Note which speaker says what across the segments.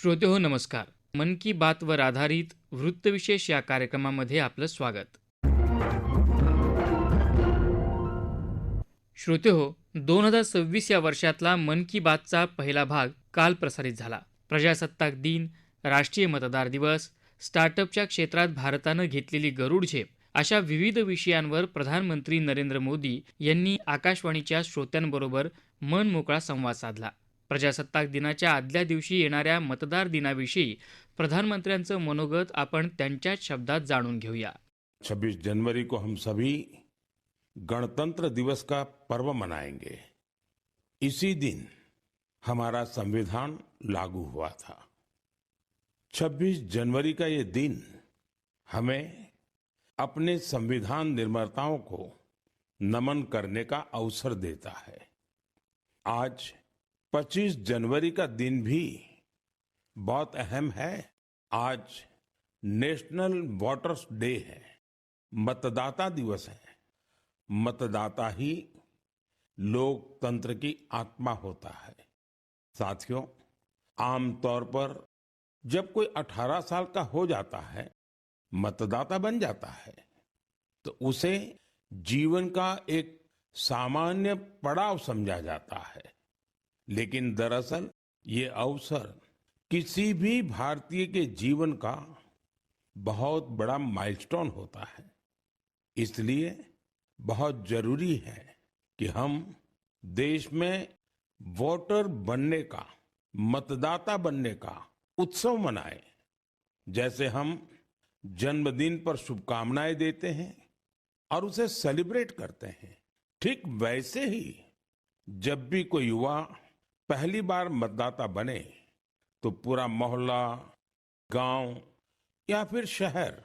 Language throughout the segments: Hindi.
Speaker 1: श्रोते हो नमस्कार. मन की बातवर आधारित वृत्तविशेष या कार्यक्रमामध्ये आपलं स्वागत. श्रोते हो दोन हजार सव्वीस या वर्षातला मन की बातचा पहिला भाग काल प्रसारित झाला. प्रजासत्ताक दिन राष्ट्रीय मतदार दिवस स्टार्टअपच्या क्षेत्रात भारतानं घेतलेली गरुड झेप अशा विविध विषयांवर प्रधानमंत्री नरेंद्र मोदी यांनी आकाशवाणीच्या श्रोत्यांबरोबर मन मोकळा संवाद साधला. प्रजासत्ताक दिनाच्या आदल्या दिवशी येणाऱ्या मतदार दिनाविषयी प्रधानमंत्र्यांचं मनोगत आपण त्यांच्याच शब्दात जाणून घेऊया.
Speaker 2: 26 जनवरी को हम सभी गणतंत्र दिवस का पर्व मनाएंगे। इसी दिन हमारा संविधान लागू हुआ था। 26 जनवरी का ये दिन हमें अपने संविधान निर्माताओं को नमन करने का अवसर देता है। आज 25 जनवरी का दिन भी बहुत अहम है। आज नेशनल वोटर्स डे है। मतदाता दिवस है। मतदाता ही लोकतंत्र की आत्मा होता है। साथियों, आमतौर पर जब कोई 18 साल का हो जाता है, मतदाता बन जाता है तो उसे जीवन का एक सामान्य पड़ाव समझा जाता है। लेकिन दरअसल ये अवसर किसी भी भारतीय के जीवन का बहुत बड़ा माइलस्टोन होता है। इसलिए बहुत ज़रूरी है कि हम देश में वोटर बनने का, मतदाता बनने का उत्सव मनाएँ। जैसे हम जन्मदिन पर शुभकामनाएँ देते हैं और उसे सेलिब्रेट करते हैं। ठीक वैसे ही जब भी कोई युवा पहली बार मतदाता बने तो पूरा मोहल्ला, गाँव या फिर शहर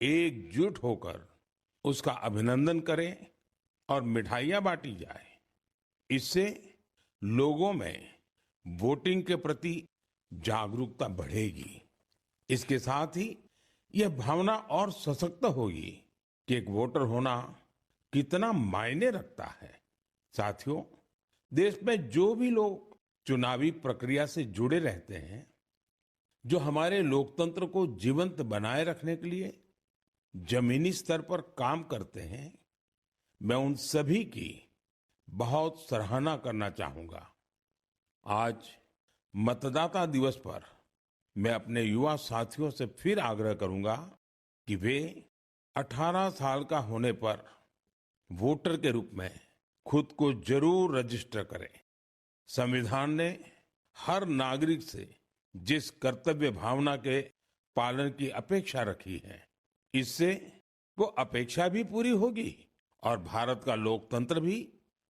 Speaker 2: एकजुट होकर उसका अभिनंदन करें और मिठाइयाँ बांटी जाए। इससे लोगों में वोटिंग के प्रति जागरूकता बढ़ेगी। इसके साथ ही यह भावना और सशक्त होगी कि एक वोटर होना कितना मायने रखता है। साथियों, देश में जो भी लोग चुनावी प्रक्रिया से जुड़े रहते हैं, जो हमारे लोकतंत्र को जीवंत बनाए रखने के लिए जमीनी स्तर पर काम करते हैं, मैं उन सभी की बहुत सराहना करना चाहूँगा। आज मतदाता दिवस पर मैं अपने युवा साथियों से फिर आग्रह करूँगा कि वे 18 साल का होने पर वोटर के रूप में खुद को ज़रूर रजिस्टर करें। संविधान ने हर नागरिक से जिस कर्तव्य भावना के पालन की अपेक्षा रखी है, इससे वो अपेक्षा भी पूरी होगी और भारत का लोकतंत्र भी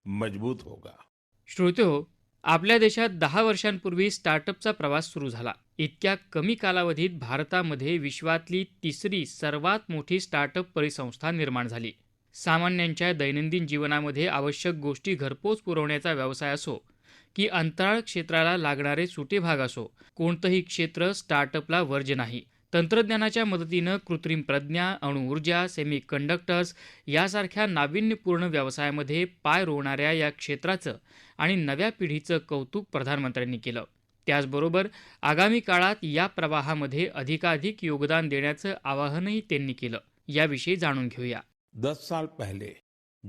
Speaker 2: मज़बूत होगा।
Speaker 1: श्रोते आपल्या देशात दहा वर्षांपूर्वी स्टार्टअपचा प्रवास सुरू झाला. इतक्या कमी कालावधीत भारतामध्ये विश्वातली तिसरी सर्वात मोठी स्टार्टअप परिसंस्था निर्माण झाली. सामान्यांच्या दैनंदिन जीवनामध्ये आवश्यक गोष्टी घरपोच पुरवण्याचा व्यवसाय असो की अंतराळ क्षेत्राला लागणारे सुटे भाग असो. कोणतंही क्षेत्र स्टार्टअपला वर्ज नाही. तंत्रज्ञानाच्या मदतीनं कृत्रिम प्रज्ञा अणुऊर्जा सेमी कंडक्टर्स यासारख्या नाविन्यपूर्ण व्यवसायामध्ये पाय रोवणाऱ्या या क्षेत्राचं आणि नव्या पिढीचं कौतुक प्रधानमंत्र्यांनी केलं. त्याचबरोबर आगामी काळात या प्रवाहामध्ये अधिकाधिक योगदान देण्याचं आवाहनही त्यांनी केलं. याविषयी जाणून घेऊया.
Speaker 2: दस साल पहले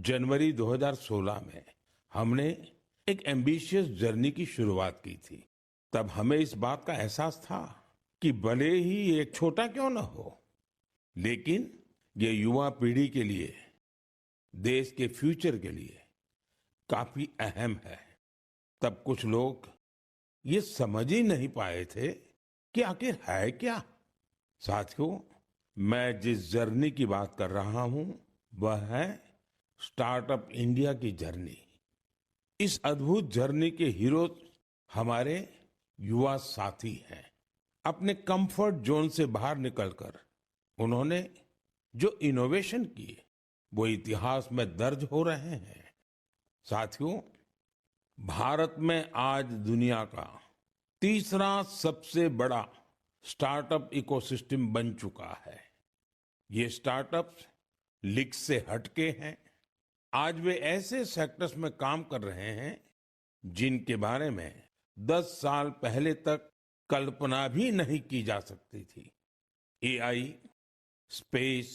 Speaker 2: जनवरी 2016 में हमने एक एम्बिशियस जर्नी की शुरुआत की थी। तब हमें इस बात का एहसास था कि भले ही एक छोटा क्यों न हो, लेकिन ये युवा पीढ़ी के लिए, देश के फ्यूचर के लिए काफ़ी अहम है। तब कुछ लोग ये समझ ही नहीं पाए थे कि आखिर है क्या। साथियों, मैं जिस जर्नी की बात कर रहा हूँ, वह है स्टार्टअप इंडिया की जर्नी इस अद्भुत जर्नी के हीरो हमारे युवा साथी हैं। अपने कंफर्ट जोन से बाहर निकलकर उन्होंने जो इनोवेशन किए, वो इतिहास में दर्ज हो रहे हैं। साथियों, भारत में आज दुनिया का तीसरा सबसे बड़ा स्टार्टअप इकोसिस्टम बन चुका है। ये स्टार्टअप्स लीग से हटके हैं। आज वे ऐसे सेक्टर्स में काम कर रहे हैं, जिनके बारे में 10 साल पहले तक कल्पना भी नहीं की जा सकती थी। A I space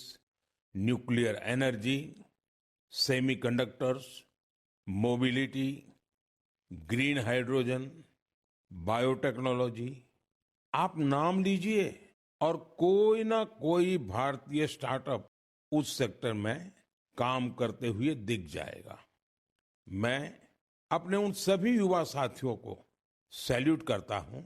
Speaker 2: nuclear energy semiconductors mobility green hydrogen biotechnology आप नाम लीजिए और कोई ना कोई भारतीय स्टार्टअप उस सेक्टर में काम करते हुए दिख जाएगा। मैं अपने उन सभी युवा साथियों को सैल्यूट करता हूं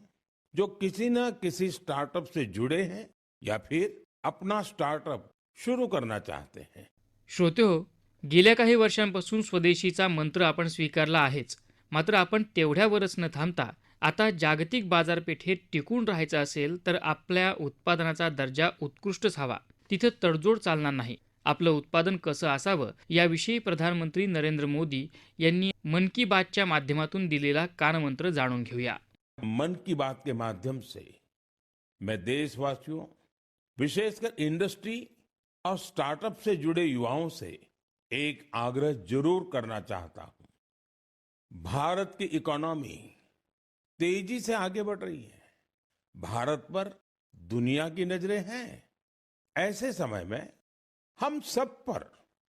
Speaker 2: जो किसी न किसी स्टार्टअप से जुड़े हैं या फिर अपना स्टार्टअप शुरू करना चाहते हैं।
Speaker 1: श्रोते हो गेल्या काही वर्षांपासून स्वदेशीचा मंत्र आपण स्वीकारला आहेच. मात्र आपण तेवढ्यावरच न थांबता आता जागतिक बाजारपेठेत टिकून राहायचं असेल तर आपल्या उत्पादनाचा दर्जा उत्कृष्टच हवा तिथं तडजोड चालणार नाही. आपलं उत्पादन कसं असावं याविषयी प्रधानमंत्री नरेंद्र मोदी यांनी मन की बातच्या माध्यमातून दिलेला कानमंत्र जाणून घेऊया.
Speaker 2: मन की बात के माध्यम से मैं देशवासियों, विशेषकर इंडस्ट्री और स्टार्टअप से जुड़े युवाओं से एक आग्रह ज़रूर करना चाहता हूँ। भारत की इकोनॉमी तेज़ी से आगे बढ़ रही है। भारत पर दुनिया की नज़रें हैं। ऐसे समय में हम सब पर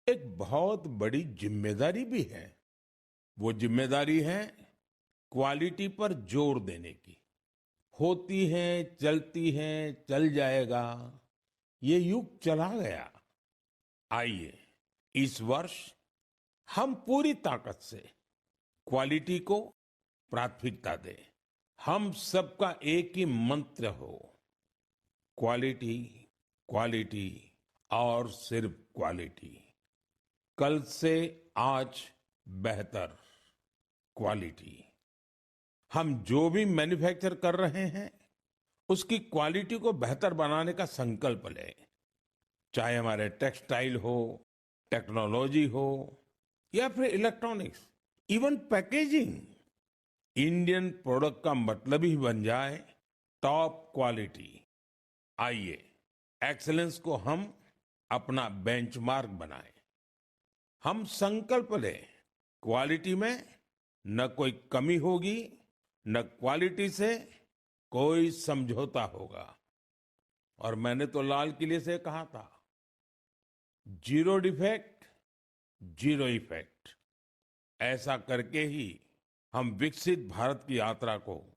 Speaker 2: एक बहुत बड़ी ज़िम्मेदारी भी है। वो ज़िम्मेदारी है क्वालिटी पर ज़ोर देने की। होती है, चलती है, चल जाएगा। ये युग चला गया। आइए, इस वर्ष हम पूरी ताकत से क्वालिटी को प्राथमिकता दें। हम सबका एक ही मंत्र हो, क्वालिटी क्वालिटी। और सिर्फ़ क्वालिटी। कल से आज बेहतर क्वालिटी। हम जो भी मैन्युफैक्चर कर रहे हैं, उसकी क्वालिटी को बेहतर बनाने का संकल्प लें। चाहे हमारे टेक्सटाइल हो, टेक्नोलॉजी हो, या फिर electronics, even packaging. Indian product का मतलब ही बन जाए, टॉप क्वालिटी। आइए, एक्सेलेंस को हम अपना बेंचमार्क बनाएँ। हम संकल्प लें, क्वालिटी में न कोई कमी होगी, न क्वालिटी से कोई समझौता होगा। और मैंने तो लाल किले से कहा था, ज़ीरो डिफेक्ट, ज़ीरो इफ़ेक्ट। ऐसा करके ही हम विकसित भारत की यात्रा को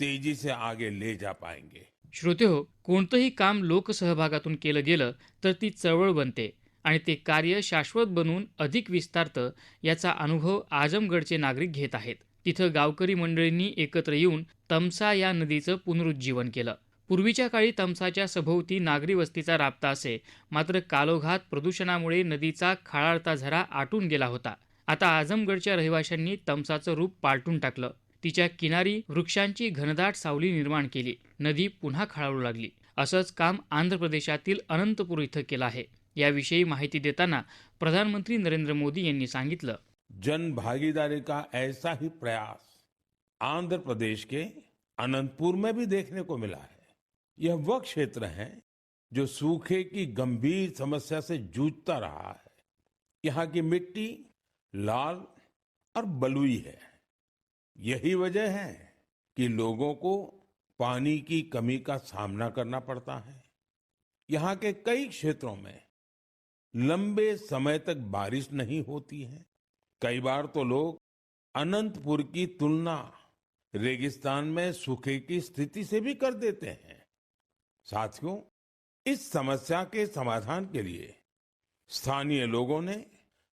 Speaker 2: तेजी से आगे ले जा पाएंगे।
Speaker 1: श्रोते हो कोणतंही काम लोकसहभागातून केलं गेलं तर ती चळवळ बनते आणि ते कार्य शाश्वत बनवून अधिक विस्तारतं याचा अनुभव आजमगडचे नागरिक घेत आहेत. तिथं गावकरी मंडळींनी एकत्र येऊन तमसा या नदीचं पुनरुज्जीवन केलं. पूर्वीच्या काळी तमसाच्या सभोवती नागरी वस्तीचा राबता असे मात्र कालोघात प्रदूषणामुळे नदीचा खाळाळता झरा आटून गेला होता. आता आझमगडच्या रहिवाशांनी तमसाचं रूप पालटून टाकलं. तिच्या किनारी वृक्षांची घनदाट सावली निर्माण केली. नदी पुन्हा खाळावू लागली. असंच काम आंध्र प्रदेशातील अनंतपूर इथं केलं आहे. याविषयी माहिती देताना प्रधानमंत्री नरेंद्र मोदी यांनी सांगितलं.
Speaker 2: जन भागीदारी का ऐसा ही प्रयास आंध्र प्रदेश के अनंतपुर में भी देखने को मिला है। यह वह क्षेत्र है जो सूखे की गंभीर समस्या से जूझता रहा है। यहाँ की मिट्टी लाल और बलुई है। यही वजह है कि लोगों को पानी की कमी का सामना करना पड़ता है। यहाँ के कई क्षेत्रों में लंबे समय तक बारिश नहीं होती है। कई बार तो लोग अनंतपुर की तुलना रेगिस्तान में सूखे की स्थिति से भी कर देते हैं। साथियों, इस समस्या के समाधान के लिए स्थानीय लोगों ने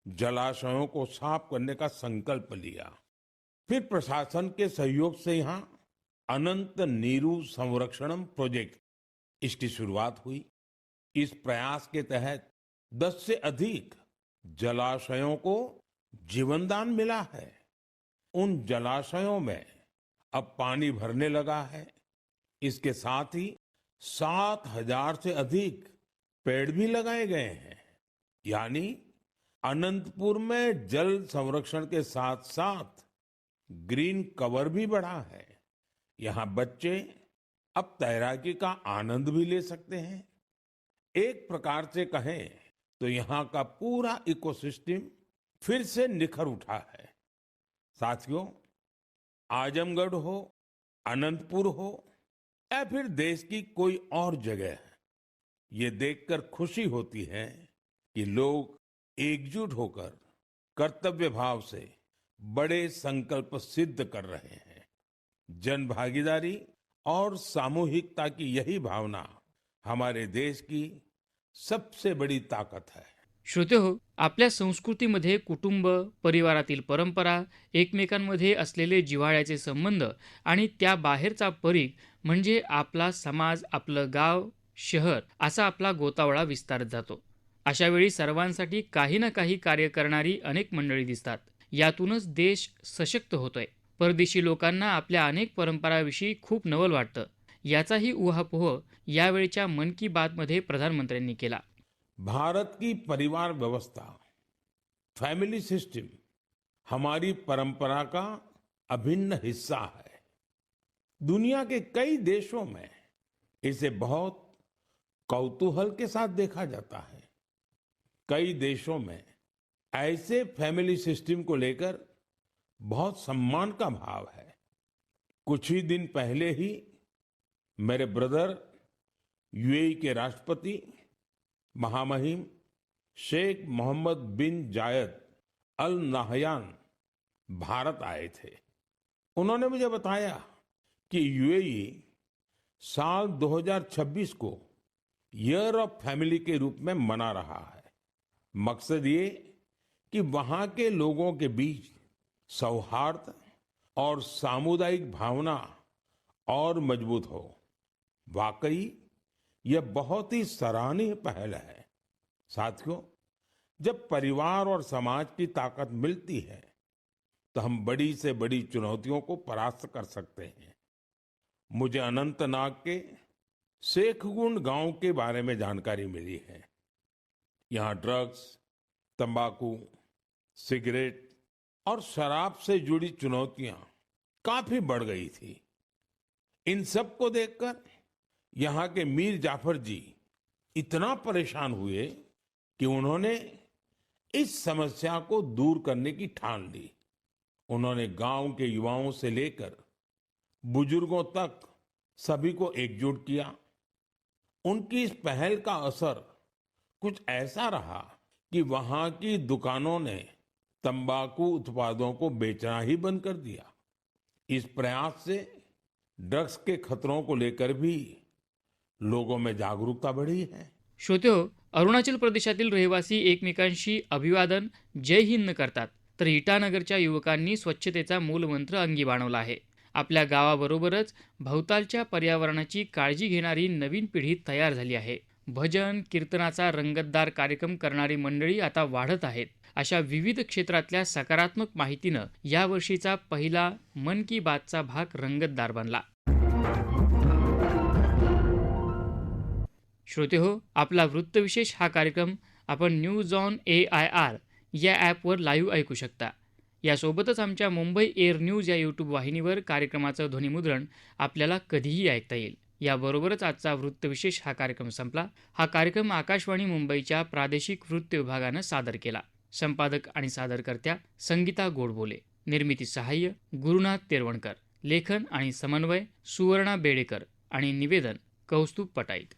Speaker 2: जलाशयों को साफ़ करने का संकल्प लिया। फिर प्रशासन के सहयोग से यहाँ अनंत नीरू संरक्षणम प्रोजेक्ट इसकी शुरुआत हुई। इस प्रयास के तहत 10 से अधिक जलाशयों को जीवनदान मिला है। उन जलाशयों में अब पानी भरने लगा है। इसके साथ ही सात हज़ार से अधिक पेड़ भी लगाए गए हैं। यानी अनंतपुर में जल संरक्षण के साथ साथ ग्रीन कवर भी बढ़ा है। यहाँ बच्चे अब तैराकी का आनंद भी ले सकते हैं। एक प्रकार से कहें तो यहाँ का पूरा इकोसिस्टम फिर से निखर उठा है। साथियों, आजमगढ़ हो, अनंतपुर हो, या फिर देश की कोई और जगह है ये देखकर खुशी होती है कि लोग एकजुट होकर कर्तव्य भाव से बड़े संकल्प सिद्ध कर रहे हैं। जन भागीदारी और सामूहिकता की यही भावना हमारे देश की सबसे बड़ी ताकत है।
Speaker 1: श्रोते हो आपल्या संस्कृतीमध्ये कुटुंब परिवारातील परंपरा एकमेकांमध्ये असलेले जिव्हाळ्याचे संबंध आणि त्या बाहेरचा परीघ म्हणजे आपला समाज आपलं गाव शहर असा आपला गोतावळा विस्तारत जातो. अशावेळी सर्वांसाठी काही ना काही कार्य करणारी अनेक मंडळी दिसतात. यातूनच देश सशक्त होतोय. परदेशी लोकांना आपल्या अनेक परंपराविषयी खूप नवल वाटतं. याचाही उहापोह यावेळच्या मन की बातमध्ये प्रधानमंत्र्यांनी केला.
Speaker 2: भारत की परिवार व्यवस्था फैमिली सिस्टम हमारी परंपरा का अभिन्न हिस्सा है। दुनिया के कई देशों में इसे बहुत कौतूहल के साथ देखा जाता है। कई देशों में ऐसे फैमिली सिस्टम को लेकर बहुत सम्मान का भाव है। कुछ ही दिन पहले ही मेरे ब्रदर, यूएई के राष्ट्रपति, महामहिम Sheikh Mohammed bin Zayed Al Nahyan Bharat आए थे। उन्होंने मुझे बताया कि यूएई साल 2026 को ईयर ऑफ़ फैमिली के रूप में मना रहा है। मकसद ये कि वहाँ के लोगों के बीच सौहार्द और सामुदायिक भावना और मज़बूत हो। वाकई, यह बहुत ही सराहनीय पहल है। साथियों, जब परिवार और समाज की ताकत मिलती है तो हम बड़ी से बड़ी चुनौतियों को परास्त कर सकते हैं। मुझे अनंतनाग के शेखगुंड गाँव के बारे में जानकारी मिली है। यहाँ ड्रग्स, तंबाकू सिगरेट और शराब से जुड़ी चुनौतियाँ काफ़ी बढ़ गई थी। इन सबको देखकर यहाँ के मीर जाफ़र जी इतना परेशान हुए कि उन्होंने इस समस्या को दूर करने की ठान ली। उन्होंने गाँव के युवाओं से लेकर बुज़ुर्गों तक सभी को एकजुट किया। उनकी इस पहल का असर कुछ ऐसा रहा कि वहाँ की दुकानों ने तंबाकू उत्पादों को बेचना ही बंद कर दिया। इस प्रयास से ड्रग्स के खतरों को लेकर भी लोगों में जागरूकता बढ़ी है।
Speaker 1: श्रोते हो अरुणाचल प्रदेशातील रहिवासी एकमेकांशी अभिवादन जय हिंद करतात तर इटानगरच्या युवकांनी स्वच्छतेचा मूलमंत्र अंगी बाणवला आहे. आपल्या गावाबरोबरच भवतालच्या पर्यावरणाची काळजी घेणारी नवीन पिढी तयार झाली आहे. भजन कीर्तनाचा रंगतदार कार्यक्रम करणारी मंडळी आता वाढत आहेत. अशा विविध क्षेत्रातल्या सकारात्मक माहितीनं यावर्षीचा पहिला मन की बातचा भाग रंगतदार बनला. श्रोते हो आपला वृत्तविशेष हा कार्यक्रम आपण news on A I R या ॲपवर लाईव्ह ऐकू शकता. यासोबतच आमच्या मुंबई एअर न्यूज या यूट्यूब वाहिनीवर कार्यक्रमाचं ध्वनिमुद्रण आपल्याला कधीही ऐकता येईल. याबरोबरच आजचा वृत्तविशेष हा कार्यक्रम संपला. हा कार्यक्रम आकाशवाणी मुंबईच्या प्रादेशिक वृत्त विभागानं सादर केला. संपादक आणि सादरकर्त्या संगीता गोडबोले. निर्मिती सहाय्य गुरुनाथ तेरवणकर. लेखन आणि समन्वय सुवर्णा बेडेकर आणि निवेदन कौस्तुभ पटाईत